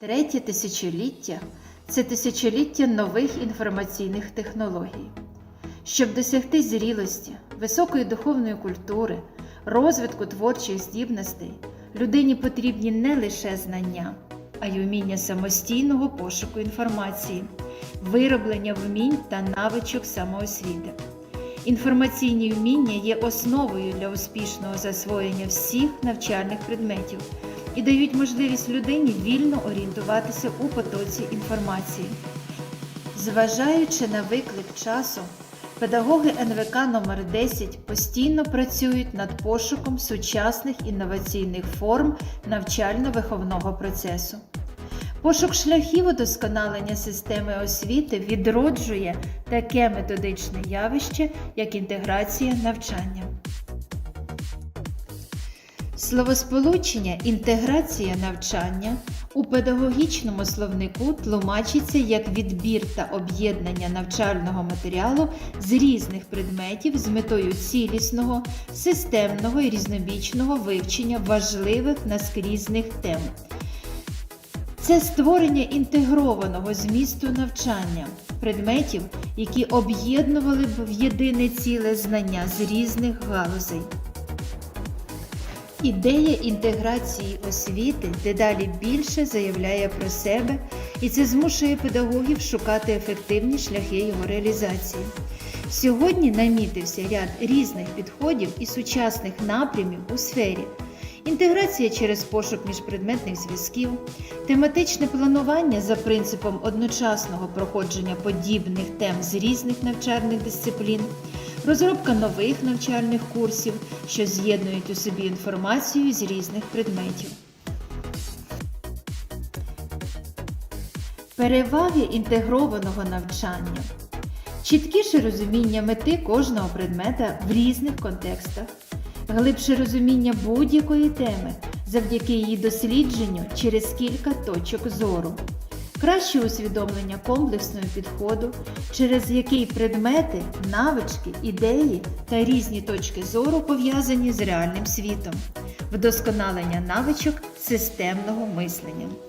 Третє тисячоліття це тисячоліття нових інформаційних технологій. Щоб досягти зрілості, високої духовної культури, розвитку творчих здібностей, людині потрібні не лише знання, а й уміння самостійного пошуку інформації, вироблення вмінь та навичок самоосвіти. Інформаційні вміння є основою для успішного засвоєння всіх навчальних предметів і дають можливість людині вільно орієнтуватися у потоці інформації. Зважаючи на виклик часу, педагоги НВК номер 10 постійно працюють над пошуком сучасних інноваційних форм навчально-виховного процесу. Пошук шляхів удосконалення системи освіти відроджує таке методичне явище, як інтеграція навчання. Словосполучення інтеграція навчання у педагогічному словнику тлумачиться як відбір та об'єднання навчального матеріалу з різних предметів з метою цілісного, системного і різнобічного вивчення важливих наскрізних тем. Це створення інтегрованого змісту навчання, предметів, які об'єднували б в єдине ціле знання з різних галузей. Ідея інтеграції освіти дедалі більше заявляє про себе, і це змушує педагогів шукати ефективні шляхи його реалізації. Сьогодні намітився ряд різних підходів і сучасних напрямів у сфері. Інтеграція через пошук міжпредметних зв'язків, тематичне планування за принципом одночасного проходження подібних тем з різних навчальних дисциплін, розробка нових навчальних курсів, що з'єднують у собі інформацію з різних предметів. Переваги інтегрованого навчання. Чіткіше розуміння мети кожного предмета в різних контекстах, глибше розуміння будь-якої теми завдяки її дослідженню через кілька точок зору, краще усвідомлення комплексного підходу, через який предмети, навички, ідеї та різні точки зору пов'язані з реальним світом, вдосконалення навичок системного мислення.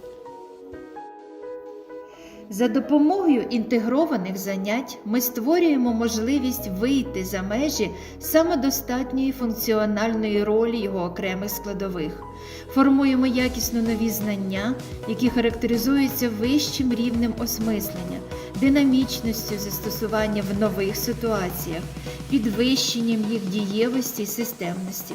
За допомогою інтегрованих занять ми створюємо можливість вийти за межі самодостатньої функціональної ролі його окремих складових, формуємо якісно нові знання, які характеризуються вищим рівнем осмислення, динамічністю застосування в нових ситуаціях, підвищенням їх дієвості і системності.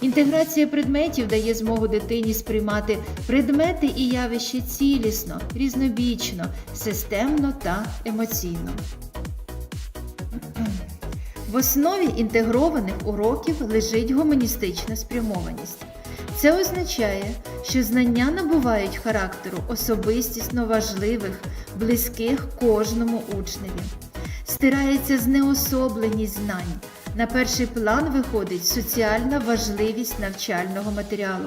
Інтеграція предметів дає змогу дитині сприймати предмети і явища цілісно, різнобічно, системно та емоційно. В основі інтегрованих уроків лежить гуманістична спрямованість. Це означає, що знання набувають характеру особистісно важливих, близьких кожному учневі. Стирається знеособленість знань. На перший план виходить соціальна важливість навчального матеріалу.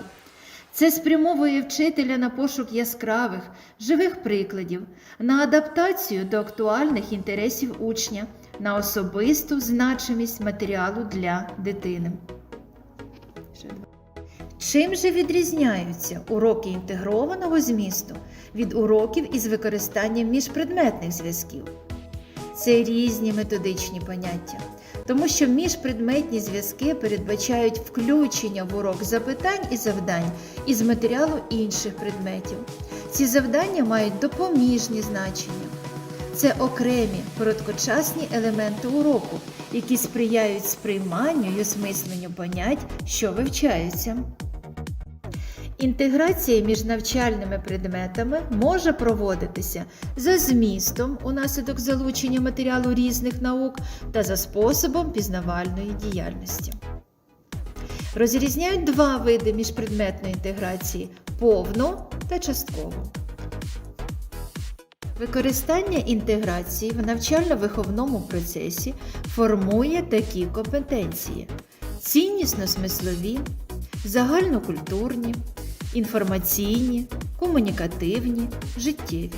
Це спрямовує вчителя на пошук яскравих, живих прикладів, на адаптацію до актуальних інтересів учня, на особисту значимість матеріалу для дитини. Чим же відрізняються уроки інтегрованого змісту від уроків із використанням міжпредметних зв'язків? Це різні методичні поняття, тому що міжпредметні зв'язки передбачають включення в урок запитань і завдань із матеріалу інших предметів. Ці завдання мають допоміжні значення. Це окремі короткочасні елементи уроку, які сприяють сприйманню і осмисленню понять, що вивчаються. Інтеграція між навчальними предметами може проводитися за змістом унаслідок залучення матеріалу різних наук та за способом пізнавальної діяльності. Розрізняють два види міжпредметної інтеграції повну та часткову. Використання інтеграції в навчально-виховному процесі формує такі компетенції: ціннісно-смислові, загальнокультурні, інформаційні, комунікативні, життєві.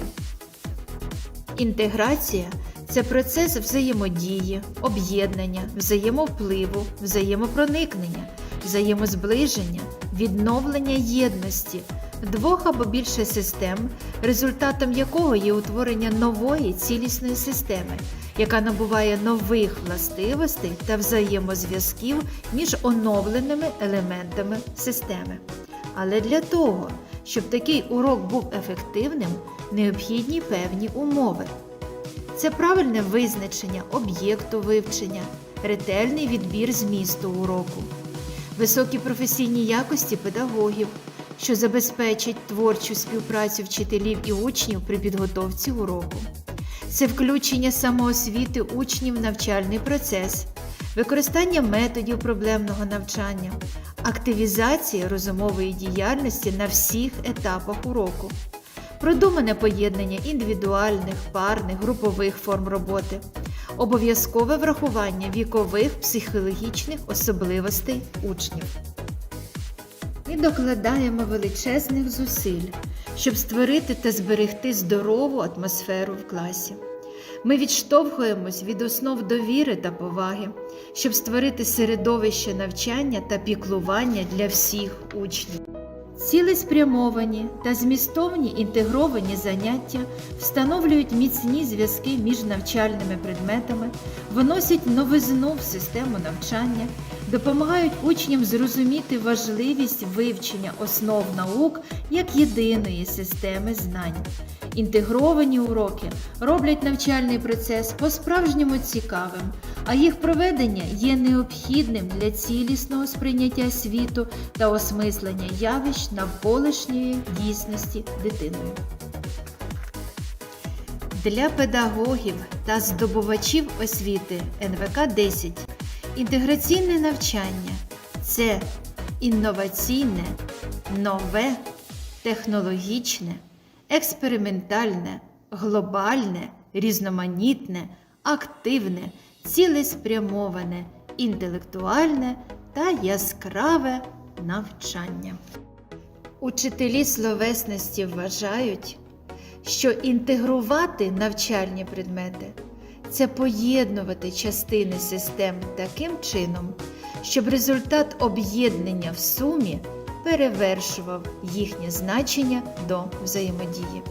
Інтеграція це процес взаємодії, об'єднання, взаємовпливу, взаємопроникнення, взаємозближення, відновлення єдності, двох або більше систем, результатом якого є утворення нової цілісної системи, яка набуває нових властивостей та взаємозв'язків між оновленими елементами системи. Але для того, щоб такий урок був ефективним, необхідні певні умови. Це правильне визначення об'єкту вивчення, ретельний відбір змісту уроку, високі професійні якості педагогів, що забезпечать творчу співпрацю вчителів і учнів при підготовці уроку. Це включення самоосвіти учнів в навчальний процес, використання методів проблемного навчання, активізація розумової діяльності на всіх етапах уроку, продумане поєднання індивідуальних, парних, групових форм роботи, обов'язкове врахування вікових психологічних особливостей учнів. Ми докладаємо величезних зусиль, щоб створити та зберегти здорову атмосферу в класі. Ми відштовхуємось від основ довіри та поваги, щоб створити середовище навчання та піклування для всіх учнів. Цілеспрямовані та змістовні інтегровані заняття встановлюють міцні зв'язки між навчальними предметами, вносять новизну в систему навчання, допомагають учням зрозуміти важливість вивчення основ наук як єдиної системи знань. Інтегровані уроки роблять навчальний процес по-справжньому цікавим, а їх проведення є необхідним для цілісного сприйняття світу та осмислення явищ навколишньої дійсності дитиною. Для педагогів та здобувачів освіти НВК 10 інтеграційне навчання це інноваційне, нове, технологічне, експериментальне, глобальне, різноманітне, активне, цілеспрямоване, інтелектуальне та яскраве навчання. Учителі словесності вважають, що інтегрувати навчальні предмети це поєднувати частини систем таким чином, щоб результат об'єднання в сумі перевершував їхнє значення до взаємодії.